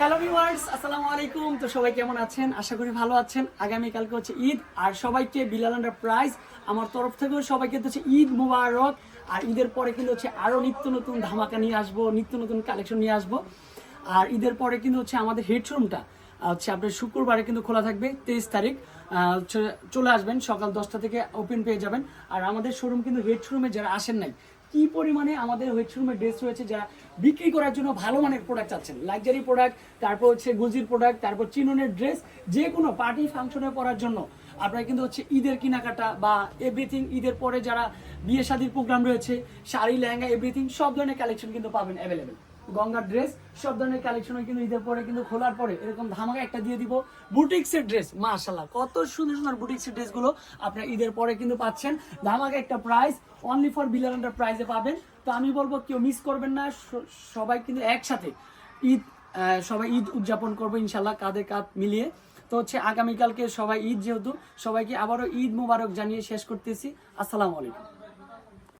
Hello viewers আসসালামু আলাইকুম তো সবাই কেমন আছেন? আশা করি ভালো আছেন। আগামী কালকে হচ্ছে ঈদ। আর সবাইকে বিলাল প্রাইজ আমার তরফ থেকেও সবাইকে হচ্ছে ঈদ মুবারক। আর ঈদের পরে কিন্তু হচ্ছে আরও নিত্য নতুন ধামাকা নিয়ে আসব, নিত্য নতুন কালেকশন নিয়ে আসব। আর ঈদের পরে কিন্তু হচ্ছে আমাদের হেড শোরুমটা হচ্ছে আপনার শুক্রবারে কিন্তু খোলা থাকবে, তেইশ তারিখ। চলে আসবেন, সকাল দশটা থেকে ওপেন পেয়ে যাবেন। আর আমাদের শোরুম কিন্তু হেড শোরুমে যারা আসেন নাই কি পরিমাণে আমাদের শোরুমে ড্রেস রয়েছে যা বিক্রি করার জন্য ভালো মানের প্রোডাক্ট চাচ্ছেন? লাক্সারি প্রোডাক্ট তারপর হচ্ছে গুজির প্রোডাক্ট তারপর চিননের ড্রেস যে কোনো পার্টি ফাংশনে পরার জন্য আপনারা কিন্তু হচ্ছে ঈদের কেনাকাটা বা এভরিথিং ঈদের পরে যারা বিয়ে শাদির প্রোগ্রাম রয়েছে, শাড়ি, লেহেঙ্গা এভরিথিং সব ধরনের কালেকশন কিন্তু পাবেন অ্যাভেলেবেল গঙ্গার ড্রেস সব ধরনের কালেকশন কিন্তু ঈদের পরে কিন্তু খোলার পরে এরকম ধামাকা একটা দিয়ে দিব। বুটিক্সের ড্রেস মাশাল্লাহ কত সুন্দর সুন্দর বুটিক্সের ড্রেসগুলো আপনার ঈদের পরে কিন্তু পাচ্ছেন। ধামাকা একটা প্রাইস অনলি ফর বিলার প্রাইসে পাবেন। তো আমি বলব, কেউ মিস করবেন না সবাই কিন্তু একসাথে ঈদ সবাই ঈদ উদযাপন করব ইনশাল্লাহ কাঁধে কাঁধ মিলিয়ে। তো হচ্ছে আগামীকালকে সবাই ঈদ যেহেতু, সবাইকে আবারও ঈদ মুবারক জানিয়ে শেষ করতেছি। আসসালামু আলাইকুম।